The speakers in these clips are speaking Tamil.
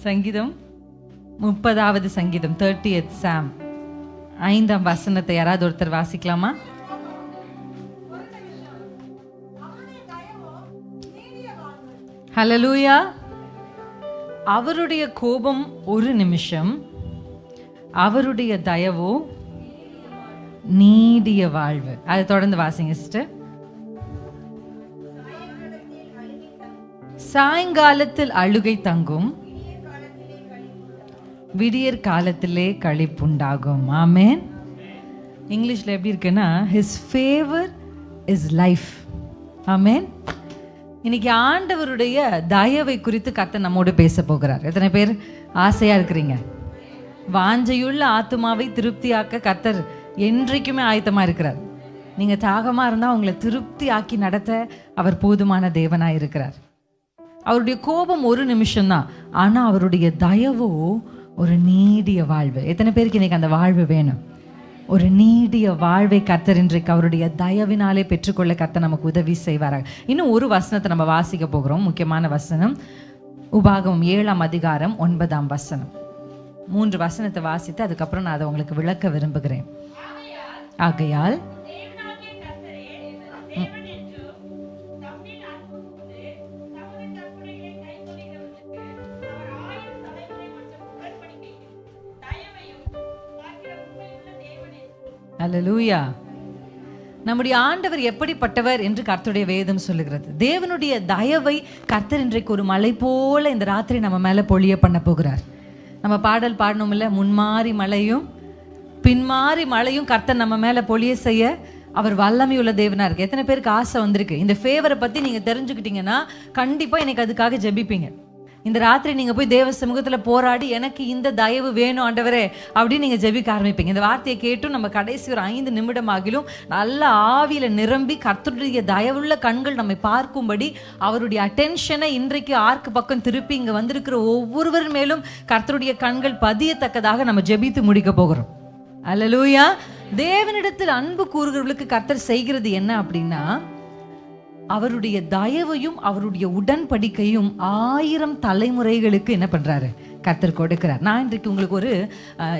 சங்கீதம் முப்பதாவது சங்கீதம் தேர்ட்டி எத் சாம் ஐந்தாம் வசனத்தை யாராவது ஒருத்தர் வாசிக்கலாமா? ஹலலூயா அவருடைய கோபம் ஒரு நிமிஷம் அவருடைய தயவோ நீடிய வாழ்வு. அதை தொடர்ந்து வாசிங்க சிஸ்டர் சாயங்காலத்தில் அழுகை தங்கும் விடியற் காலத்திலே கழிப்புண்டாகும் ஆமேன். இங்கிலீஷில் எப்படி இருக்குன்னா ஹிஸ் ஃபேவர் இஸ் லைஃப் ஆமேன். இன்னைக்கு ஆண்டவருடைய தயவை குறித்து கத்த நம்மோடு பேச போகிறார். எத்தனை பேர் ஆசையாக இருக்கிறீங்க? வாஞ்சையுள்ள ஆத்துமாவை திருப்தியாக்க கத்தர் என்றைக்குமே ஆயத்தமாக இருக்கிறார். நீங்கள் தாகமாக இருந்தால் உங்களை திருப்தி ஆக்கி நடத்த அவர் போதுமான தேவனாக இருக்கிறார். அவருடைய கோபம் ஒரு நிமிஷம்தான். ஆனால் அவருடைய தயவோ ஒரு நீடிய வாழ்வு. எத்தனை பேருக்கு இன்றைக்கி அந்த வாழ்வு வேணும்? ஒரு நீடிய வாழ்வை கர்த்தர் இன்றைக்கு அவருடைய தயவினாலே பெற்றுக்கொள்ள கர்த்தர் நமக்கு உதவி செய்வாராக. இன்னும் ஒரு வசனத்தை நம்ம வாசிக்க போகிறோம். முக்கியமான வசனம். உபாகம் ஏழாம் அதிகாரம் ஒன்பதாம் வசனம். மூன்று வசனத்தை வாசித்து அதுக்கப்புறம் நான் அதை உங்களுக்கு விளக்க விரும்புகிறேன். ஆகையால் ஹலலூயா நம்முடைய ஆண்டவர் எப்படிப்பட்டவர் என்று கர்த்தருடைய வேதம் சொல்லுகிறது. தேவனுடைய தயவை கர்த்தர் இன்றைக்கு ஒரு மலை போல இந்த ராத்திரி நம்ம மேல பொழிய பண்ண போகிறார். நம்ம பாடல் பாடணும் இல்லை முன்மாறி மழையும் பின்மாறி மழையும் கர்த்தர் நம்ம மேல பொழிய செய்ய அவர் வல்லமையுள்ள தேவனா இருக்கு. எத்தனை பேருக்கு ஆசை வந்திருக்கு. இந்த ஃபேவரை பத்தி நீங்க தெரிஞ்சுக்கிட்டீங்கன்னா கண்டிப்பா எனக்கு அதுக்காக ஜெபிப்பீங்க. இந்த ராத்திரி நீங்க போய் தேவ சமூகத்துல போராடி எனக்கு இந்த தயவு வேணும் ஆண்டவரே அப்படின்னு நீங்க ஜெபிக்க ஆரம்பிப்பீங்க. இந்த வார்த்தையை கேட்டும் நம்ம கடைசி ஒரு ஐந்து நிமிடம் ஆகிலும் நல்ல ஆவியில நிரம்பி கர்த்தருடைய தயவுள்ள கண்கள் நம்மை பார்க்கும்படி அவருடைய அட்டென்ஷனை இன்றைக்கு ஆர்க்கு பக்கம் திருப்பி இங்க வந்திருக்கிற ஒவ்வொருவர் மேலும் கர்த்தருடைய கண்கள் பதியத்தக்கதாக நம்ம ஜெபித்து முடிக்க போகிறோம். அல்லேலூயா தேவனிடத்தில் அன்பு கூறுகிறவர்களுக்கு கர்த்தர் செய்கிறது என்ன அப்படின்னா அவருடைய தயவையும் அவருடைய உடன்படிக்கையும் ஆயிரம் தலைமுறைகளுக்கு என்ன பண்றாரு? கர்த்தர் கொடுக்கிறார். நான் இன்றைக்கு உங்களுக்கு ஒரு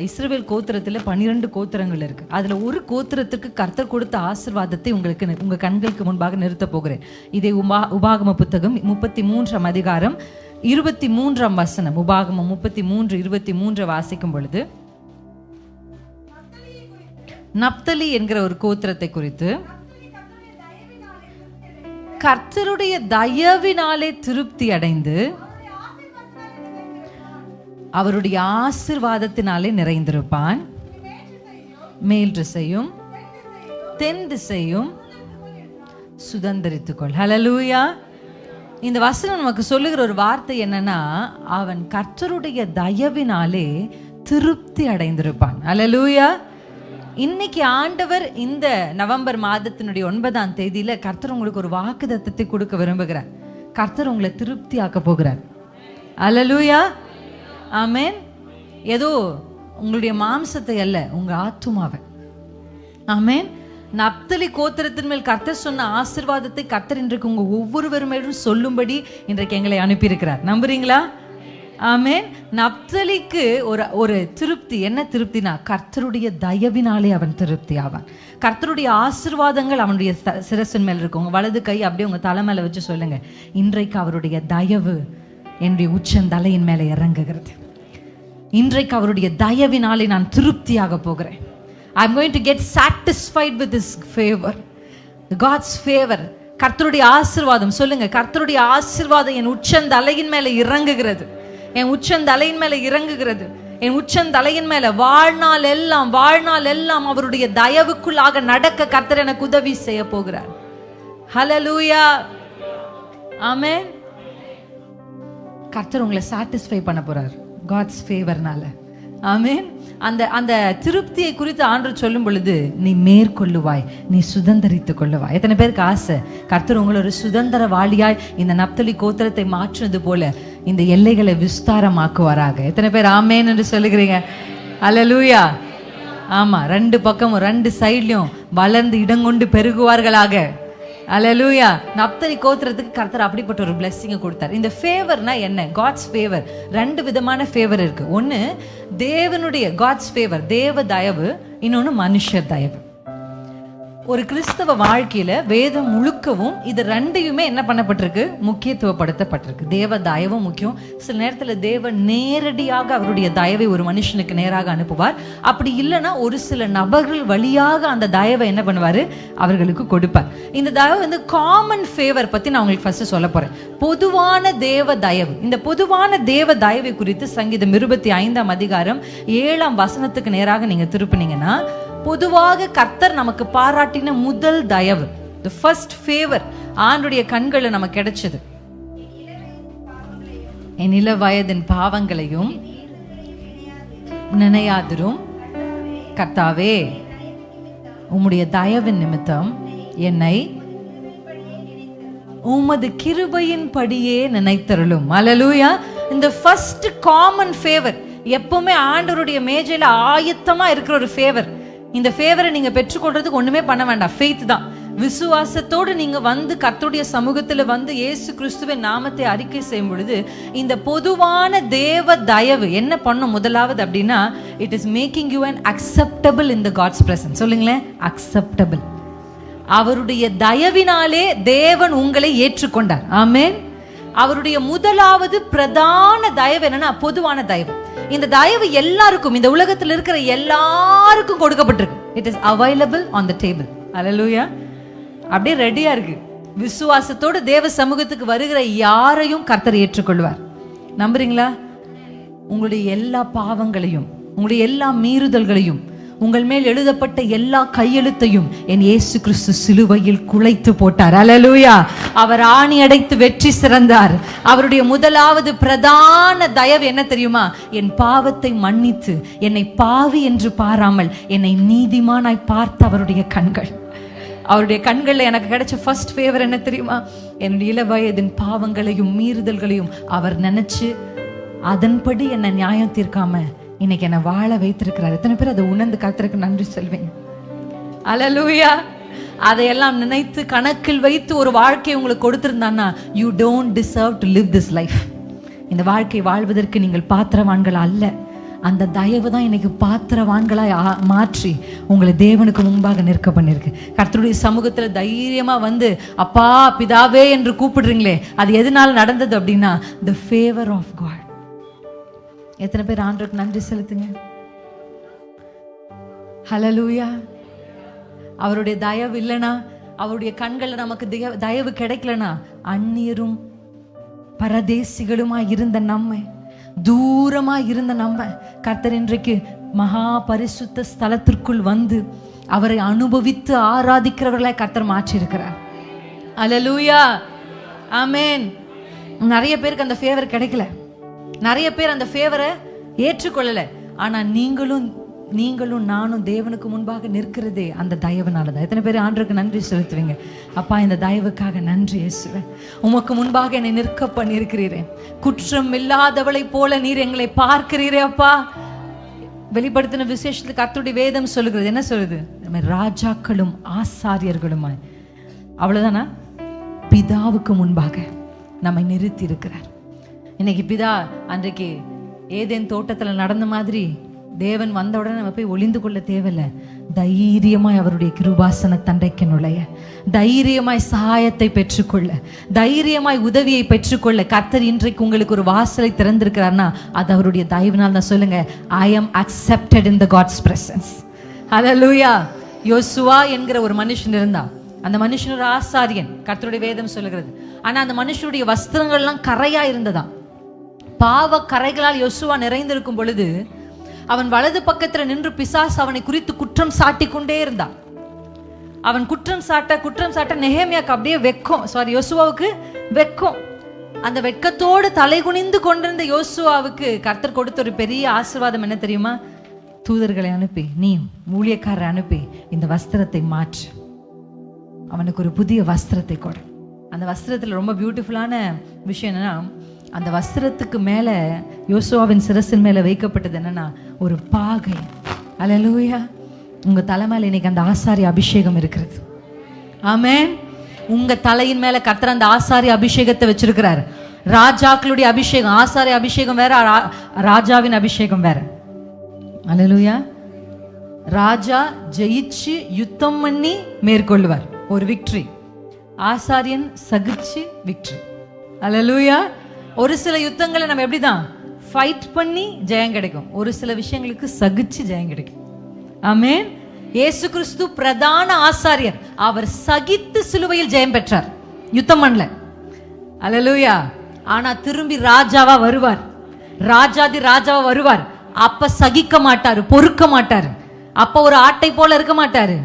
இஸ்ரேல் கோத்திரத்தில் பன்னிரெண்டு கோத்திரங்கள் இருக்கு. அதில் ஒரு கோத்திரத்துக்கு கர்த்தர் கொடுத்த ஆசிர்வாதத்தை உங்களுக்கு உங்கள் கண்களுக்கு முன்பாக நிறுத்த போகிறேன். இதை உபா உபாகம புத்தகம் முப்பத்தி மூன்றாம் அதிகாரம் இருபத்தி மூன்றாம் வசனம் உபாகமம் முப்பத்தி மூன்று இருபத்தி மூன்று வாசிக்கும் பொழுது நப்தலி என்கிற ஒரு கோத்திரத்தை குறித்து கர்த்தருடைய தயவினாலே திருப்தி அடைந்து அவருடைய ஆசிர்வாதத்தினாலே நிறைந்திருப்பான். மேல் திசையும் தென் திசையும் சுதந்திரித்துக்கொள். ஹலலூயா இந்த வசனம் நமக்கு சொல்லுகிற ஒரு வார்த்தை என்னன்னா அவன் கர்த்தருடைய தயவினாலே திருப்தி அடைந்திருப்பான். ஹalleluya இன்னைக்கு ஆண்டவர் இந்த நவம்பர் மாதத்தினுடைய ஒன்பதாம் தேதியில கர்த்தர் உங்களுக்கு ஒரு வாக்குதத்தத்தை கொடுக்க விரும்புகிறார். கர்த்தர் உங்களை திருப்தி ஆக்க போகிறார். அலலூயா ஆமேன் ஏதோ உங்களுடைய மாம்சத்தை அல்ல உங்க ஆத்துமாவை. ஆமேன் நப்தலி கோத்திரத்தின் மேல் கர்த்தர் சொன்ன ஆசிர்வாதத்தை கர்த்தர் இன்றைக்கு உங்க ஒவ்வொருவர் மேலும் சொல்லும்படி இன்றைக்கு எங்களை அனுப்பியிருக்கிறார். நம்புறீங்களா? ஆமேன். நப்தலிக்கு ஒரு ஒரு திருப்தி. என்ன திருப்தினா கர்த்தருடைய தயவினாலே அவன் திருப்தி ஆவான். கர்த்தருடைய ஆசிர்வாதங்கள் அவனுடைய சிரசின் மேல் இருக்கும். உங்கள் வலது கை அப்படியே உங்கள் தலை மேலே வச்சு சொல்லுங்க. இன்றைக்கு அவருடைய தயவு என்னுடைய உச்சந்தலையின் மேலே இறங்குகிறது. இன்றைக்கு அவருடைய தயவினாலே நான் திருப்தியாக போகிறேன். I am going to get satisfied with this favour God's favour கர்த்தருடைய ஆசிர்வாதம். சொல்லுங்க. கர்த்தருடைய ஆசிர்வாதம் என் உச்சந்தலையின் மேலே இறங்குகிறது. என் உச்சந்தலையின் மேலே இறங்குகிறது. என் உச்சந்தலையின் மேலே வாழ்நாள் எல்லாம் வாழ்நாள் எல்லாம் அவருடைய தயவுக்குள்ளாக நடக்க கர்த்தர் எனக்கு உதவி செய்ய போகிறார். ஹலலூயா ஆமே கர்த்தர் உங்களை சாட்டிஸ்ஃபை பண்ண போறார். காட்ஸ் ஃபேவர்னால ஆமேன் அந்த அந்த திருப்தியை குறித்து ஆண்டு சொல்லும் பொழுது நீ மேற்கொள்ளுவாய் நீ சுதந்தரித்துக் கொள்ளுவாய். எத்தனை பேருக்கு ஆசை? கர்த்தர் உங்களை ஒரு சுதந்திர வாளியாய் இந்த நப்தலி கோத்திரத்தை மாற்றினது போல இந்த எல்லைகளை விஸ்தாரமாக்குவாராக. எத்தனை பேர் ஆமேன் என்று சொல்லுகிறீங்க? அல்லேலூயா ஆமா ரெண்டு பக்கமும் ரெண்டு சைட்லயும் வளர்ந்து இடங்கொண்டு பெருகுவார்களாக. அலலூயா நப்தலி கோத்திரத்துக்கு கர்த்தர் அப்படிப்பட்ட ஒரு பிளெஸ்ஸிங்கை கொடுத்தார். இந்த ஃபேவர்னா என்ன? காட்ஸ் ஃபேவர் ரெண்டு விதமான ஃபேவர் இருக்கு. ஒன்று தேவனுடைய காட்ஸ் ஃபேவர் தேவ தயவு இன்னொன்று மனுஷர் தயவு. ஒரு கிறிஸ்தவ வாழ்க்கையில வேதம் முழுக்கவும் இது ரெண்டையுமே என்ன பண்ணப்பட்டிருக்கு? முக்கியத்துவப்படுத்தப்பட்டிருக்கு. தேவ தயவும் முக்கியம். சில நேரத்துல தேவ நேரடியாக அவருடைய தயவை ஒரு மனுஷனுக்கு நேராக அனுப்புவார். அப்படி இல்லைன்னா ஒரு சில நபர்கள் வழியாக அந்த தயவை என்ன பண்ணுவாரு? அவர்களுக்கு கொடுப்பார். இந்த தயவு வந்து காமன் ஃபேவர் பத்தி நான் உங்களுக்கு ஃபர்ஸ்ட் சொல்ல போறேன். பொதுவான தேவ தயவு. இந்த பொதுவான தேவ தயவை குறித்து சங்கீதம் இருபத்தி ஐந்தாம் அதிகாரம் ஏழாம் வசனத்துக்கு நேராக நீங்க திருப்பினீங்கன்னா பொதுவாக கர்த்தர் நமக்கு பாராட்டின முதல் தயவு தி ஃபர்ஸ்ட் ஃபேவர் ஆண்டுடைய கண்களை நமக்கு கிடைச்சது. என் இள வயதின் பாவங்களையும் நினையாதிரும். கர்த்தாவே உம்முடைய தயவின் நிமித்தம் என்னை உமது கிருபையின் படியே நினைத்தருளும். அலலூயா இந்த ஃபர்ஸ்ட் காமன் ஃபேவர் எப்பவுமே ஆண்டவருடைய மேஜையில ஆயத்தமா இருக்கிற ஒரு ஃபேவர் இந்த ஃபேவரை நீங்க பெற்றுக்கொள்றதுக்கு ஒண்ணுமே பண்ண வேண்டாம். ஃபெய்த் தான். விசுவாசத்தோடு நீங்க வந்து கர்த்தருடைய சமூகத்துல வந்து இயேசு கிறிஸ்துவின் நாமத்தை அறிக்கை செய்யும் பொழுது இந்த பொதுவான தேவ தயவு என்ன பண்ணும் முதலாவது அப்படின்னா it is making you an acceptable in the God's present சொல்லுங்களேன். அக்செப்டபிள் அவருடைய தயவினாலே தேவன் உங்களை ஏற்றுக்கொண்டார். ஆமேன் அவருடைய முதலாவது பிரதான தயவு என்னன்னா பொதுவான தயவு. இந்த தயவு எல்லாருக்கும் இந்த உலகத்தில் இருக்கிற எல்லாருக்கும் கொடுக்கப்பட்டிருக்கு. It is available on the table அலலூயா அப்படியே ரெடியா இருக்கு. விசுவாசத்தோடு தேவ சமூகத்துக்கு வருகிற யாரையும் கர்த்தர் ஏற்றுக்கொள்வார். நம்புறீங்களா? உங்களுடைய எல்லா பாவங்களையும் உங்களுடைய எல்லா மீறுதல்களையும் உங்கள் மேல் எழுதப்பட்ட எல்லா கையெழுத்தையும் என் இயேசு கிறிஸ்து சிலுவையில் குலைத்து போட்டார். அலலூயா அவர் ஆணி அடைத்து வெற்றி சிறந்தார். அவருடைய முதலாவது பிரதான தயவு என்ன தெரியுமா? என் பாவத்தை மன்னித்து என்னை பாவி என்று பாராமல் என்னை நீதிமானாய் பார்த்த அவருடைய கண்கள். அவருடைய கண்களில் எனக்கு கிடைச்ச ஃபர்ஸ்ட் ஃபேவர் என்ன தெரியுமா? என்னுடைய இள வயதின் பாவங்களையும் மீறுதல்களையும் அவர் நினைச்சு அதன்படி என்னை நியாயம் தீர்க்காம இன்னைக்கு என்னை வாழ வைத்திருக்கிறார். எத்தனை பேர் அதை உணர்ந்து காத்திருக்கு நன்றி சொல்வீங்க அலலூயா அதையெல்லாம் நினைத்து கணக்கில் வைத்து ஒரு வாழ்க்கை உங்களுக்கு கொடுத்திருந்தான்னா you don't deserve to live this life இந்த வாழ்க்கை வாழ்வதற்கு நீங்கள் பாத்திரவான்கள் அல்ல. அந்த தயவு தான் இன்னைக்கு பாத்திரவான்களாய் மாற்றி உங்களை தேவனுக்கு முன்பாக நிற்க பண்ணிருக்கு. கர்த்தருடைய சமூகத்துல தைரியமா வந்து அப்பா பிதாவே என்று கூப்பிடுறீங்களே அது எதனால நடந்தது அப்படின்னா த ஃபேவர் ஆஃப் காட் எத்தனை பேர் ஆண்டவருக்கு நன்றி செலுத்துங்க. ஹலலூயா அவருடைய தயவு இல்லைனா அவருடைய கண்களில் நமக்கு தய- தயவு கிடைக்கலனா அந்நியரும் பரதேசிகளுமா இருந்த நம்மை தூரமா இருந்த நம்ம கர்த்தர் இன்றைக்கு மகா பரிசுத்த ஸ்தலத்திற்குள் வந்து அவரை அனுபவித்து ஆராதிக்கிறவர்களாய் கர்த்தர் மாற்றிருக்கிறார் அலலூயா ஆமென் நிறைய பேருக்கு அந்த ஃபேவர் கிடைக்கல. நிறைய பேர் அந்த ஃபேவரை ஏற்றுக்கொள்ளல. ஆனா நீங்களும் நீங்களும் நானும் தேவனுக்கு முன்பாக நிற்கிறதே அந்த தயவுனால தான் எத்தனை பேர் ஆண்டுக்கு நன்றி செலுத்துவீங்க. அப்பா இந்த தயவுக்காக நன்றி இயேசுவே. உமக்கு முன்பாக என்னை நிற்க பண்ணியிருக்கிறீரே. குற்றம் இல்லாதவளை போல நீர் எங்களை பார்க்கிறீரே அப்பா. வெளிப்படுத்தின விசேஷத்துக்கு அத்துடைய வேதம் சொல்லுகிறது. என்ன சொல்லுது? நம்ம ராஜாக்களும் ஆசாரியர்களுமாய். அவ்வளவுதானா? பிதாவுக்கு முன்பாக நம்மை நிறுத்தி இருக்கிறார் இன்னைக்கு பிதா அன்றைக்கு ஏதேன் தோட்டத்துல நடந்த மாதிரி தேவன் வந்த உடனே நம்ம போய் ஒளிந்து கொள்ள தேவையில்ல. தைரியமாய் அவருடைய கிருபாசன தண்டைக்கு நுழைய. தைரியமாய் சகாயத்தை பெற்றுக்கொள்ள. தைரியமாய் உதவியை பெற்றுக்கொள்ள. கர்த்தர் இன்றைக்கு உங்களுக்கு ஒரு வாசலை திறந்திருக்கிறார்னா அது அவருடைய தயவினால் தான் சொல்லுங்க I am accepted in the God's presence. ஹalleluya யோசுவா என்கிற ஒரு மனுஷன் இருந்தா அந்த மனுஷன் ஒரு ஆசாரியன். கர்த்தருடைய வேதம் சொல்லுகிறது. ஆனா அந்த மனுஷனுடைய வஸ்திரங்கள்லாம் கரையா இருந்ததா பாவ கரைகளால் யோசுவா நிறைந்திருக்கும் பொழுது அவன் வலது பக்கத்தில் நின்று பிசாஸ் அவனை குறித்து குற்றம் சாட்டி கொண்டே இருந்தான். அவன் குற்றம் சாட்ட குற்றம் சாட்ட நெஹேமியாக்கு அப்படியே வெக்கம் சாரி யோசுவாவுக்கு வெக்கம். அந்த வெட்கத்தோடு தலை குனிந்து கொண்டிருந்த யோசுவாவுக்கு கர்த்தர் கொடுத்த ஒரு பெரிய ஆசீர்வாதம் என்ன தெரியுமா? தூதர்களை அனுப்பி நீ ஊழியக்காரரை அனுப்பி இந்த வஸ்திரத்தை மாற்று. அவனுக்கு ஒரு புதிய வஸ்திரத்தை கொடு. அந்த வஸ்திரத்தில் ரொம்ப பியூட்டிஃபுல்லான விஷயம் என்னன்னா அந்த வஸ்திரத்துக்கு மேலே யோசுவாவின் சிரசின் மேலே வைக்கப்பட்டது என்னன்னா ஒரு பாகை. அல்லேலூயா உங்க தலைமையில இன்னைக்கு அந்த ஆசாரி அபிஷேகம் இருக்கிறது. ஆமேன் உங்க தலையின் மேல கத்துற அந்த ஆசாரி அபிஷேகத்தை வச்சிருக்கிறாரு. ராஜாக்களுடைய அபிஷேகம் ஆசாரி அபிஷேகம் வேற ராஜாவின் அபிஷேகம் வேற. அலலூயா ராஜா ஜெயிச்சு யுத்தம் பண்ணி மேற்கொள்வார். ஒரு விக்ட்ரி ஆசாரியன் சகிச்சு விக்ட்ரி அலலூயா ஒரு சில யுத்தங்களை நம்ம எப்படிதான்? ஃபைட் பண்ணி ஜெயம் கிடைக்கும். ஒரு சில விஷயங்களுக்கு சகிச்சு ஜெயம் கிடைக்கும். ஆமேன். இயேசு கிறிஸ்து பிரதான ஆசாரியர். அவர் சகித்து சிலுவையில் ஜெயம் பெற்றார். யுத்தம் பண்ணல. அலலூயா ஆனா திரும்பி ராஜாவா வருவார். ராஜாதி ராஜாவா வருவார். அப்ப சகிக்க மாட்டாரு பொறுக்க மாட்டாரு. அப்ப ஒரு ஆட்டை போல இருக்க மாட்டாரு.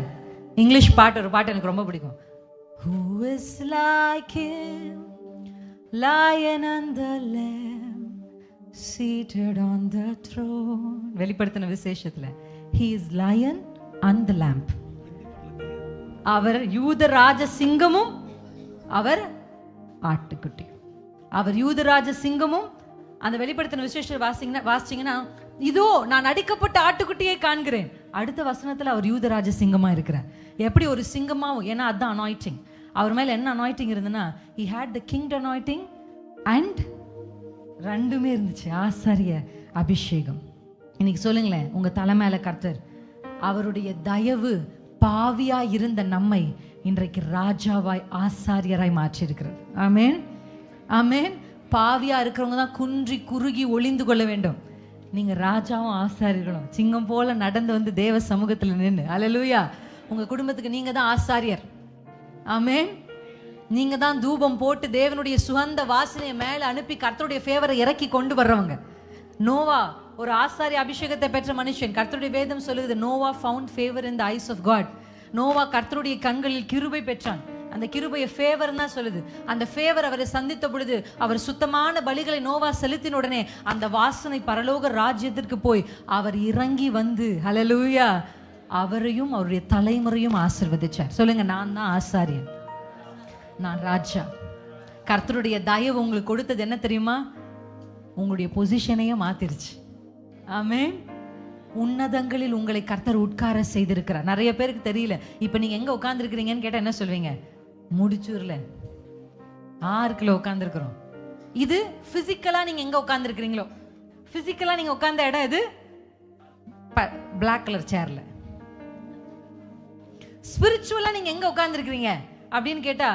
இங்கிலீஷ் பாட்டு ஒரு பாட்டு எனக்கு ரொம்ப பிடிக்கும். Who is like him, lion and the lamb, seated on the throne. வெளிப்படுத்தின விசேஷத்துல he is lion and the lamb அவர் யூதராஜ சிங்கமும் அவர் ஆட்டுக்குட்டி. அவர் யூதராஜ சிங்கமும் அந்த வெளிப்படுத்தின விசேஷ வாசிங்கன்னா வாசிச்சிங்கன்னா இதோ நான் அடிக்கப்பட்ட ஆட்டுக்குட்டியை காண்கிறேன். அடுத்த வசனத்தில் அவர் யூதராஜ சிங்கமாக இருக்கிறார். எப்படி ஒரு சிங்கமாகவும் ஏன்னா அதுதான் அனாயிட்டிங் அவர் மேல என்ன அனாயிட்டிங் இருந்ததுன்னா he had the king anointing and ரெண்டுமே இருந்துச்சு. ஆசாரிய அபிஷேகம். இன்னைக்கு சொல்லுங்களேன் உங்க தலை மேல கர்த்தர் அவருடைய தயவு பாவியா இருந்த நம்மை இன்றைக்கு ராஜாவாய் ஆசாரியராய் மாற்றியிருக்கிறது. ஆமேன் ஆமேன் பாவியா இருக்கிறவங்க தான் குன்றி குறுகி ஒளிந்து கொள்ள வேண்டும். நீங்க ராஜாவும் ஆசாரியர்களும் சிங்கம் போல நடந்து வந்து தேவ சமூகத்துல நின்று அலலூயா உங்க குடும்பத்துக்கு நீங்க தான் ஆசாரியர். ஆமென். நீங்க தான் தூபம் போட்டு தேவனுடைய சுகந்த வாசனையை மேல அனுப்பி கர்த்தருடைய ஃபேவரை இறக்கி கொண்டு வர்றவங்க. நோவா ஒரு ஆசாரிய அபிஷேகத்தை பெற்ற மனுஷன். கர்த்தருடைய வேதம் சொல்லுது Noah found favour in the eyes of God Noah கர்த்தருடைய கண்களில் கிருபை பெற்றான். அந்த கிருபையை ஃபேவர் தான் சொல்லுது. அந்த ஃபேவர் அவரை சந்தித்த பொழுது அவர் சுத்தமான பலிகளை நோவா செலுத்தின உடனே அந்த வாசனை பரலோக ராஜ்யத்திற்கு போய் அவர் இறங்கி வந்து ஹலலூயா அவரையும் அவருடைய தலைமுறையும் ஆசிர்வதிச்சார். சொல்லுங்க நான் தான் ஆசாரியன். நான் ராஜா. கர்த்தருடைய தயவு உங்களுக்கு கொடுத்தது என்ன தெரியுமா? உங்களுடைய பொசிஷனையே மாத்திருச்சு. ஆமே உன்னதங்களில் உங்களை கர்த்தர் உட்கார செய்திருக்கிறார். நிறைய பேருக்கு தெரியல. இப்போ நீங்க எங்க உட்காந்துருக்கிறீங்கன்னு கேட்டா என்ன சொல்வீங்க? முடிச்சூர்ல. ஆறுக்குள்ள உட்காந்துருக்குறோம் இது பிசிக்கலா நீங்க எங்க உட்காந்துருக்கிறீங்களோ பிசிக்கலா நீங்க உட்காந்த இடம் இது பிளாக் கலர் சேர்ல ஸ்பிரிச்சுவலா நீங்க எங்க உட்காந்துருக்கீங்க அப்படின்னு கேட்டா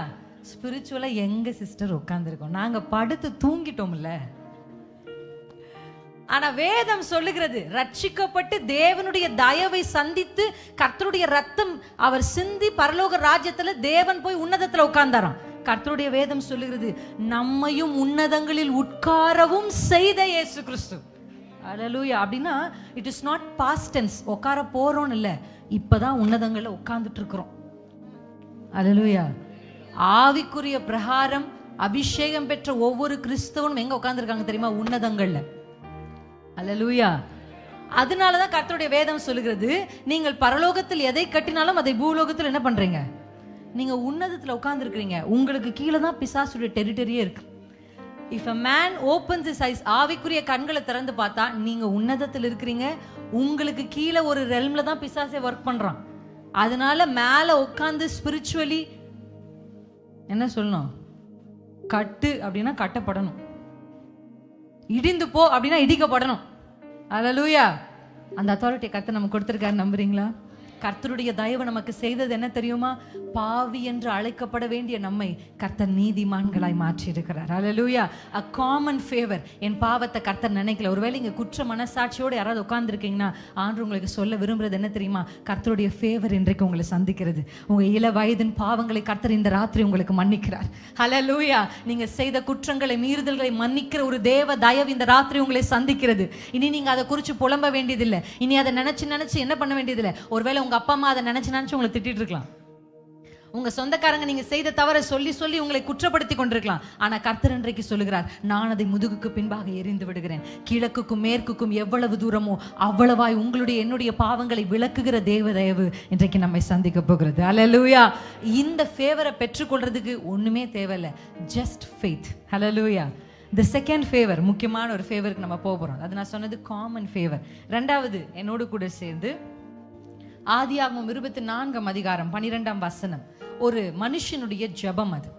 ஸ்பிரிச்சுவலா எங்க சிஸ்டர் உட்காந்துருக்கோம் நாங்க படுத்து தூங்கிட்டோம்ல. ஆனா வேதம் சொல்லுகிறது ரட்சிக்கப்பட்டு தேவனுடைய தயவை சந்தித்து கர்த்தருடைய ரத்தம் அவர் சிந்தி பரலோக ராஜ்யத்துல தேவன் போய் உன்னதத்துல உட்கார்ந்தாராம். கர்த்தருடைய வேதம் சொல்லுகிறது நம்மையும் உன்னதங்களில் உட்காரவும் செய்த இயேசு கிறிஸ்து. அலலூயா. அப்படின்னா இட் இஸ் நாட் பாஸ்டன்ஸ் உட்கார போறோம்னு இல்ல. இப்பதான் உன்னதங்களில் உட்கார்ந்துட்டு இருக்கிறோம் அலலுயா ஆவிக்குரிய பிரகாரம் அபிஷேகம் பெற்ற ஒவ்வொரு கிறிஸ்தவனும் எங்க உட்காந்துருக்காங்க தெரியுமா? உன்னதங்கள்ல. அலலுயா அதனால தான் கர்த்தருடைய வேதம் சொல்லுகிறது நீங்கள் பரலோகத்தில் எதை கட்டினாலும் அதை பூலோகத்தில் என்ன பண்றீங்க? நீங்க உன்னதத்துல உட்காந்துருக்கிறீங்க உங்களுக்கு கீழே தான் பிசாசுடைய டெரிட்டரியே இருக்கு. If a man opens his eyes ஆவிக்குரிய கண்களை திறந்து பார்த்தா நீங்க உன்னதத்தில் இருக்கிறீங்க உங்களுக்கு கீழே ஒரு ரெல்மில் தான் பிசாசே ஒர்க் பண்ணுறான் அதனால மேலே உட்காந்து ஸ்பிரிச்சுவலி என்ன சொல்லணும்? கட்டு அப்படின்னா கட்டப்படணும். இடிந்து போ அப்படின்னா இடிக்கப்படணும். அல்லேலூயா அந்த அத்தாரிட்டி கத்தை நம்ம கொடுத்துருக்காரு நம்புறீங்களா? கர்த்தருடைய தயவு நமக்கு செய்தது என்ன தெரியுமா? பாவி என்று அழைக்கப்பட வேண்டிய நம்மை கர்த்தர் நீதிமான்களாய் மாற்றி இருக்கிறார் அ காமன் ஃபேவர் என் பாவத்தை கர்த்தர் நினைக்கல. ஒருவேளை இங்க குற்ற மனசாட்சியோட யாராவது உட்காந்துருக்கீங்கன்னா ஆண்டு உங்களுக்கு சொல்ல விரும்புறது என்ன தெரியுமா? கர்த்தருடைய ஃபேவர் இன்றைக்கு உங்களை சந்திக்கிறது. உங்க இள வயதின் பாவங்களை கர்த்தர் இந்த ராத்திரி உங்களுக்கு மன்னிக்கிறார். ஹalleluya நீங்க செய்த குற்றங்களை மீறுதல்களை மன்னிக்கிற ஒரு தேவ தயவு இந்த ராத்திரி உங்களை சந்திக்கிறது. இனி நீங்க அதை குறித்து புலம்ப வேண்டியதில்லை. இனி அதை நினைச்சு நினைச்சு என்ன பண்ண வேண்டியதில்லை? ஒருவேளை உங்க அப்பா அம்மா அதை நினைச்சு நினைச்சு உங்களை திட்டிட்டு இருக்கலாம். உங்க சொந்தக்காரங்க நீங்க செய்த தவறை சொல்லி சொல்லி உங்களை குற்றப்படுத்தி கொண்டிருக்கலாம். ஆனா கர்த்தர் இன்றைக்கு சொல்லுகிறார் நான் அதை முதுகுக்கு பின்பாக எரிந்து விடுகிறேன். கிழக்குக்கும் மேற்குக்கும் எவ்வளவு தூரமோ அவ்வளவாய் உங்களுடைய என்னுடைய பாவங்களை விளக்குகிற தேவ தயவு இன்றைக்கு நம்மை சந்திக்க போகிறது. அல்லேலூயா இந்த ஃபேவரை பெற்றுக்கொள்றதுக்கு ஒண்ணுமே தேவையில்லை. ஜஸ்ட் ஃபெய்த் லூயா தி செகண்ட் ஃபேவர் முக்கியமான ஒரு ஃபேவருக்கு நம்ம போக அது நான் சொன்னது காமன் ஃபேவர் ரெண்டாவது என்னோடு கூட சேர்ந்து ஆதியாகவும் இருபத்தி நான்காம் அதிகாரம் பன்னிரெண்டாம் வசனம். ஒரு மனுஷனுடைய ஜெபம் அது.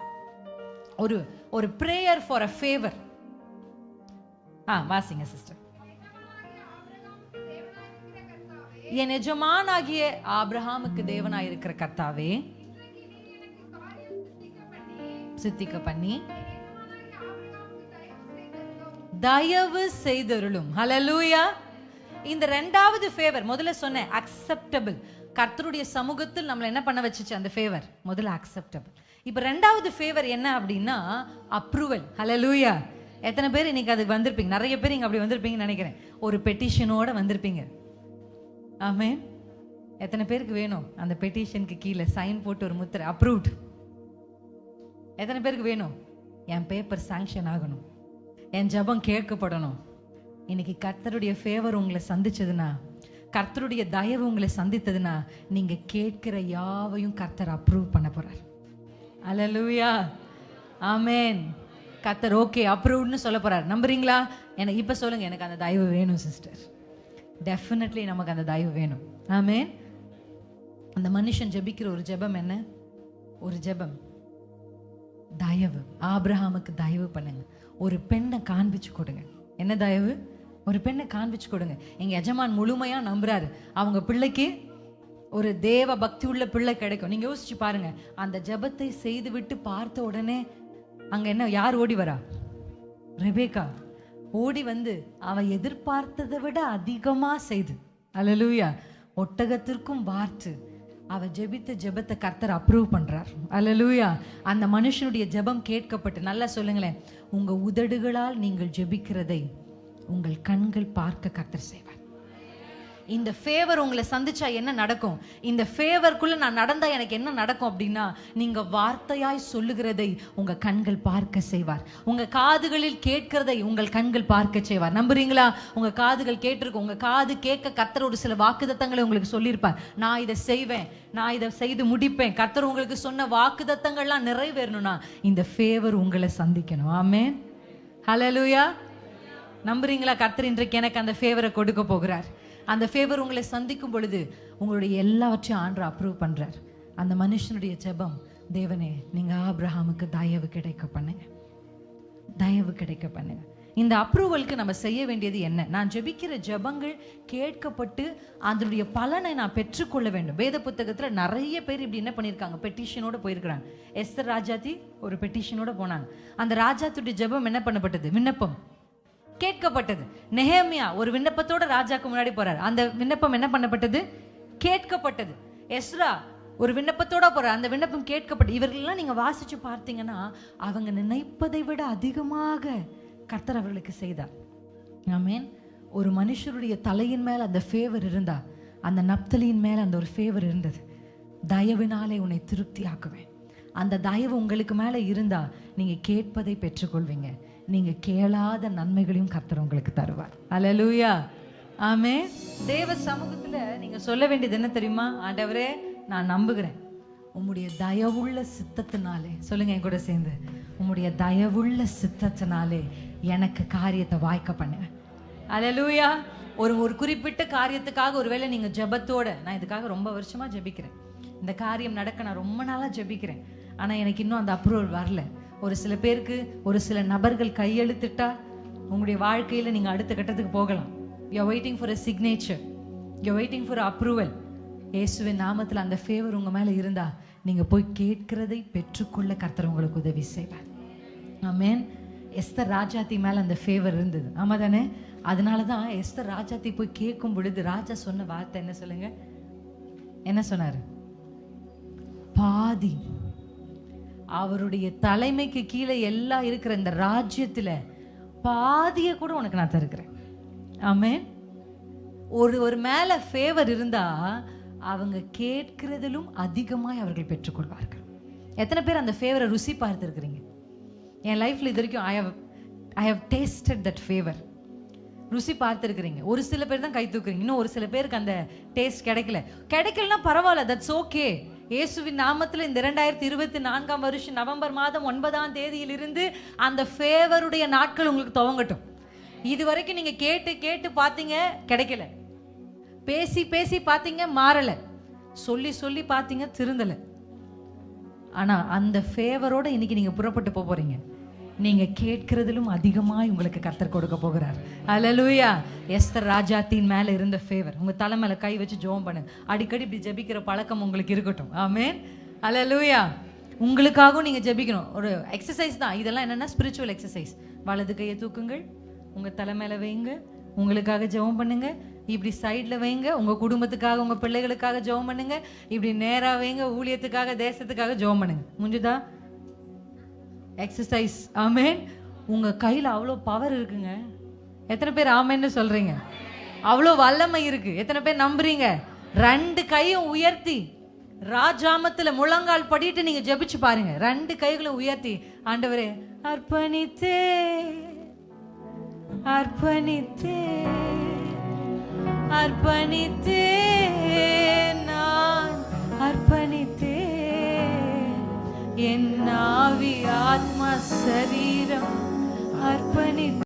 ஒரு ஒரு பிரேயர் ஃபார் அ ஃபேவர் ஆ வாசிங்க சிஸ்டர் என் எஜமானாகிய ஆப்ரஹாமுக்கு தேவனாய் இருக்கிற கர்த்தாவே சித்திக்க பண்ணி தயவு செய்தருளும். ஹலலூயா இந்த ரெண்டாவது ஃபேவர் முதல்ல சொன்னேன் அக்செப்டபிள் கர்த்தருடைய சமூகத்தில் நம்மளை என்ன பண்ண வச்சுச்சு அந்த ஃபேவர் முதல்ல அக்செப்டபிள் இப்போ ரெண்டாவது ஃபேவர் என்ன அப்படின்னா அப்ரூவல் ஹலோ லூயா எத்தனை பேர் இன்னைக்கு அதுக்கு வந்திருப்பீங்க? நிறைய பேர் இங்கே அப்படி வந்திருப்பீங்கன்னு நினைக்கிறேன். ஒரு பெட்டிஷனோட வந்திருப்பீங்க. ஆமே எத்தனை பேருக்கு வேணும்? அந்த பெட்டிஷனுக்கு கீழே சைன் போட்டு ஒரு முத்திரை. அப்ரூவ்ட் எத்தனை பேருக்கு வேணும்? என் பேப்பர் சாங்ஷன் ஆகணும். என் ஜெபம் கேட்கப்படணும். இன்னைக்கு கர்த்தருடைய ஃபேவர் உங்களை சந்திச்சதுன்னா கர்த்தருடைய தயவு உங்களை சந்தித்ததுன்னா நீங்க கேட்கிற யாவையும் கர்த்தர் அப்ரூவ் பண்ண போறார். அல்லேலூயா ஆமேன் கர்த்தர் ஓகே அப்ரூவ்னு சொல்ல போறார். நம்புறீங்களா? எனக்கு இப்போ சொல்லுங்க எனக்கு அந்த தயவு வேணும் சிஸ்டர் டெஃபினெட்லி நமக்கு அந்த தயவு வேணும். ஆமேன் அந்த மனுஷன் ஜெபிக்கிற ஒரு ஜெபம் என்ன? ஒரு ஜெபம். தயவு. ஆப்ரஹாமுக்கு தயவு பண்ணுங்க. ஒரு பெண்ணை காண்பிச்சு கொடுங்க. என்ன தயவு? ஒரு பெண்ணை காண்பிச்சு கொடுங்க. எங்க எஜமான் முழுமையா நம்புறாரு. அவங்க பிள்ளைக்கு ஒரு தேவ பக்தி உள்ள பிள்ளை கிடைக்கும். நீங்க யோசிச்சு பாருங்க. அந்த ஜெபத்தை செய்து விட்டு பார்த்த உடனே அங்க என்ன யார் ஓடி வரா? ரெபேக்கா ஓடி வந்து அவ எதிர்பார்த்ததை விட அதிகமா செய்து. அலலூயா ஒட்டகத்திற்கும் வார்த்து அவ ஜெபித்த ஜெபத்தை கர்த்தர் அப்ரூவ் பண்றார். அலலூயா அந்த மனுஷனுடைய ஜெபம் கேட்கப்பட்டு நல்லா சொல்லுங்களேன். உங்க உதடுகளால் நீங்கள் ஜெபிக்கிறதை உங்கள் கண்கள் பார்க்க கர்த்தர் செய்வார். இந்த ஃபேவர் உங்களை சந்திச்சா என்ன நடக்கும்? இந்த ஃபேவர்க்குள்ள நான் நடந்தா எனக்கு என்ன நடக்கும் அப்படின்னா நீங்க வார்த்தையாய் சொல்லுகிறதை உங்க கண்கள் பார்க்க செய்வார். உங்க காதுகளில் கேட்கிறதை உங்கள் கண்கள் பார்க்க செய்வார். நம்புறீங்களா? உங்க காதுகள் கேட்டிருக்கும். உங்க காது கேட்க கர்த்தர் ஒரு சில வாக்குதத்தங்களை உங்களுக்கு சொல்லியிருப்பார். நான் இதை செய்வேன். நான் இதை செய்து முடிப்பேன். கத்தர் உங்களுக்கு சொன்ன வாக்குதத்தங்கள்லாம் நிறைவேறணும்னா இந்த ஃபேவர் உங்களை சந்திக்கணும். ஹலோ லூயா நம்புறீங்களா? கர்த்தர் இன்றைக்கு எனக்கு அந்த ஃபேவரை கொடுக்க போகிறார். அந்த ஃபேவர் உங்களை சந்திக்கும் பொழுது உங்களுடைய எல்லாவற்றையும் ஆண்டு அப்ரூவ் பண்றார். அந்த மனுஷனுடைய ஜெபம் தேவனே நீங்க ஆப்ரஹாமுக்கு தயவு கிடைக்க பண்ணுங்க. தயவு கிடைக்க பண்ணுங்க. இந்த அப்ரூவலுக்கு நம்ம செய்ய வேண்டியது என்ன? நான் ஜெபிக்கிற ஜெபங்கள் கேட்கப்பட்டு அதனுடைய பலனை நான் பெற்றுக்கொள்ள வேண்டும். வேத புத்தகத்துல நிறைய பேர் இப்படி என்ன பண்ணியிருக்காங்க? பெட்டிஷனோட போயிருக்கிறாங்க. எஸ்தர் ராஜாத்தி ஒரு பெட்டிஷனோட போனாங்க. அந்த ராஜாத்துடைய ஜெபம் என்ன பண்ணப்பட்டது? விண்ணப்பம். கேட்கப்பட்டது. நெஹேமியா ஒரு விண்ணப்பத்தோட ராஜாக்கு முன்னாடி போறார். அந்த விண்ணப்பம் என்ன பண்ணப்பட்டது? கேட்கப்பட்டது. எஸ்ரா ஒரு விண்ணப்பத்தோட போறார். அந்த விண்ணப்பம் கேட்கப்பட்டது இவர்களெல்லாம் நீங்க வாசிச்சு பார்த்தீங்கன்னா அவங்க நினைப்பதை விட அதிகமாக கர்த்தர் அவர்களுக்கு செய்தார். ஆமேன். ஒரு மனுஷருடைய தலையின் மேல அந்த ஃபேவர் இருந்தா அந்த நப்தலியின் மேல அந்த ஒரு ஃபேவர் இருந்தது. தயவினாலே உன்னை திருப்தியாக்குவேன். அந்த தயவு உங்களுக்கு மேல இருந்தா நீங்க கேட்பதை பெற்றுக்கொள்வீங்க. நீங்க கேளாத நன்மைகளையும் கர்த்தர் உங்களுக்கு தருவார். அல்லேலூயா ஆமே தேவ சமூகத்துல நீங்க சொல்ல வேண்டியது என்ன தெரியுமா? ஆண்டவரே நான் நம்புகிறேன். உம்முடைய தயவுள்ள சித்தத்தினாலே சொல்லுங்க என் கூட சேர்ந்து. உம்முடைய தயவுள்ள சித்தத்தினாலே எனக்கு காரியத்தை வாய்க்க பண்ணுவேன் அல்லேலூயா ஒரு ஒரு குறிப்பிட்ட காரியத்துக்காக ஒருவேளை நீங்க ஜெபத்தோட நான் இதுக்காக ரொம்ப வருஷமா ஜெபிக்கிறேன். இந்த காரியம் நடக்க நான் ரொம்ப நாளா ஜெபிக்கிறேன். ஆனா எனக்கு இன்னும் அந்த அப்ரூவல் வரல. ஒரு சில பேருக்கு ஒரு சில நபர்கள் கையெழுத்திட்டா உங்களுடைய வாழ்க்கையில் நீங்கள் அடுத்த கட்டத்துக்கு போகலாம். You waiting for a signature you waiting for approval இயேசுவின் நாமத்தில் அந்த ஃபேவர் உங்கள் மேலே இருந்தால் நீங்கள் போய் கேட்கிறதை பெற்றுக்கொள்ள கர்த்தர் உங்களுக்கு உதவி செய்வார். ஆமென் எஸ்தர் ராஜாத்தி மேலே அந்த ஃபேவர் இருந்தது. ஆமா தானே? அதனால தான் எஸ்தர் ராஜாத்தி போய் கேட்கும் பொழுது ராஜா சொன்ன வார்த்தை என்ன சொல்லுங்கள் என்ன சொன்னார்? பாதி. அவருடைய தலைமைக்கு கீழே எல்லாம் இருக்கிற இந்த ராஜ்யத்தில் பாதியை கூட உனக்கு நான் தருக்கிறேன் ஆமேன். ஒரு ஒரு மேலே ஃபேவர் இருந்தால் அவங்க கேட்கிறதிலும் அதிகமாக அவர்கள் பெற்றுக்கொள்வார்கள். எத்தனை பேர் அந்த ஃபேவரை ருசி பார்த்துருக்குறீங்க? என் லைஃப்பில் இது வரைக்கும் I have I have tasted that favour ருசி பார்த்துருக்குறீங்க. ஒரு சில பேர் தான் கை தூக்குறீங்க. இன்னும் ஒரு சில பேருக்கு அந்த டேஸ்ட் கிடைக்கல. கிடைக்கலனா பரவாயில்ல தட்ஸ் ஓகே இயேசுவின் நாமத்தில் இந்த இரண்டாயிரத்தி இருபத்தி நான்காம் வருஷம் நவம்பர் மாதம் ஒன்பதாம் தேதியிலிருந்து அந்த ஃபேவருடைய நாட்கள் உங்களுக்கு துவங்கட்டும். இது வரைக்கும் நீங்கள் கேட்டு கேட்டு பார்த்தீங்க கிடைக்கல. பேசி பேசி பார்த்தீங்க மாறலை. சொல்லி சொல்லி பார்த்தீங்க திருந்தலை. ஆனால் அந்த ஃபேவரோடு இன்னைக்கு நீங்கள் புறப்பட்டு போக போகிறீங்க நீங்க கேட்கிறதிலும் அதிகமாய் உங்களுக்கு கத்தர் கொடுக்க போகிறார். அலலூயா எஸ்தர் ராஜாத்தின் மேல இருந்த ஃபேவர் உங்க தலை மேலே கை வச்சு ஜெபம் பண்ணு. அடிக்கடி இப்படி ஜெபிக்கிற பழக்கம் உங்களுக்கு இருக்கட்டும். ஆமேன் அலலூயா உங்களுக்காகவும் நீங்க ஜெபிக்கணும். ஒரு எக்ஸசைஸ் தான். இதெல்லாம் என்னன்னா ஸ்பிரிச்சுவல் எக்ஸசைஸ் வலது கையை தூக்குங்கள். உங்க தலை மேலே வைங்க. உங்களுக்காக ஜெபம் பண்ணுங்க. இப்படி சைடில் வைங்க. உங்கள் குடும்பத்துக்காக உங்கள் பிள்ளைகளுக்காக ஜெபம் பண்ணுங்க. இப்படி நேராக வைங்க. ஊழியத்துக்காக தேசத்துக்காக ஜெபம் பண்ணுங்க. முடிஞ்சுதா? எக்ஸசைஸ் ஆமேன் உங்கள் கையில் அவ்வளோ பவர் இருக்குங்க. எத்தனை பேர் ஆமேன்னு சொல்கிறீங்க அவ்வளோ வல்லமை இருக்குது எத்தனை பேர் நம்புறீங்க? ரெண்டு கையும் உயர்த்தி ராஜாமத்தில் முழங்கால் படிட்டு நீங்கள் ஜெபிச்சு பாருங்க. ரெண்டு கைகளும் உயர்த்தி ஆண்டவரே அர்ப்பணித்தே அர்ப்பணித்தே அர்ப்பணித்தே நான் அர்ப்பணித்தே. என் ஆவி ஆத்மா சரீரம் அர்ப்பணி